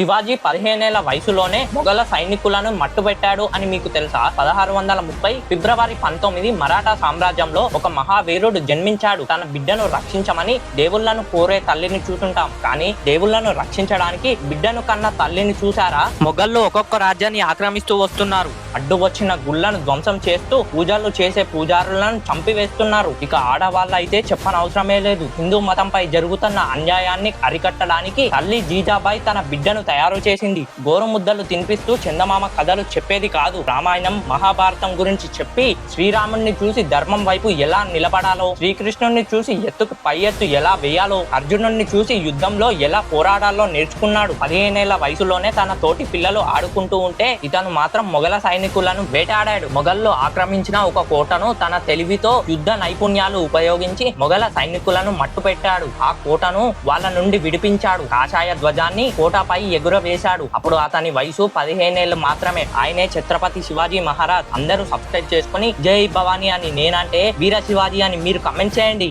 శివాజీ పదిహేనేళ్ళ వయసులోనే మొఘల సైనికులను మట్టుబెట్టాడు అని మీకు తెలుసా? పదహారు వందల ముప్పై ఫిబ్రవరి పంతొమ్మిది మరాఠా సామ్రాజ్యంలో ఒక మహావీరుడు జన్మించాడు. తన బిడ్డను రక్షించమని దేవుళ్ళను కోరే తల్లిని చూసుంటాం. కానీ దేవుళ్ళను రక్షించడానికి బిడ్డను కన్న తల్లిని చూసారా మొఘళ్ళు ఒక్కొక్క రాజ్యాన్ని ఆక్రమిస్తూ వస్తున్నారు. అడ్డు వచ్చిన గుళ్ళను ధ్వంసం చేస్తూ పూజలు చేసే పూజారులను చంపివేస్తున్నారు. ఇక ఆడవాళ్ళు అయితే చెప్పనవసరమే లేదు. హిందూ మతంపై జరుగుతున్న అన్యాయాన్ని అరికట్టడానికి తల్లి జీజాబాయి తన బిడ్డను తయారు చేసింది. గోరుముద్దలు తినిపిస్తూ చందమామ కథలు చెప్పేది కాదు. రామాయణం మహాభారతం గురించి చెప్పి శ్రీరాముణ్ణి చూసి ధర్మం వైపు ఎలా నిలబడాలో శ్రీకృష్ణుణ్ణి చూసి ఎత్తుకు పై ఎత్తు ఎలా వేయాలో అర్జునుణ్ణి చూసి యుద్ధంలో ఎలా పోరాడాలో నేర్చుకున్నాడు. పదిహేనేళ్ళ వయసులోనే తన తోటి పిల్లలు ఆడుకుంటూ ఉంటే ఇతను మాత్రం మొఘల సైనికులను వేటాడాడు. మొఘల్లో ఆక్రమించిన ఒక కోటను తన తెలివితో యుద్ధ నైపుణ్యాలు ఉపయోగించి మొఘల సైనికులను మట్టుపెట్టాడు. ఆ కోటను వాళ్ళ నుండి విడిపించాడు. కాషాయ ధ్వజాన్ని కోటపై ఎగురవేశాడు అప్పుడు అతని వయసు పదిహేనేళ్ళు మాత్రమే. ఆయనే ఛత్రపతి శివాజీ మహారాజ్. అందరూ సబ్స్క్రైబ్ చేసుకుని జై భవానీ అని నేనంటే వీర శివాజీ అని మీరు కమెంట్ చేయండి.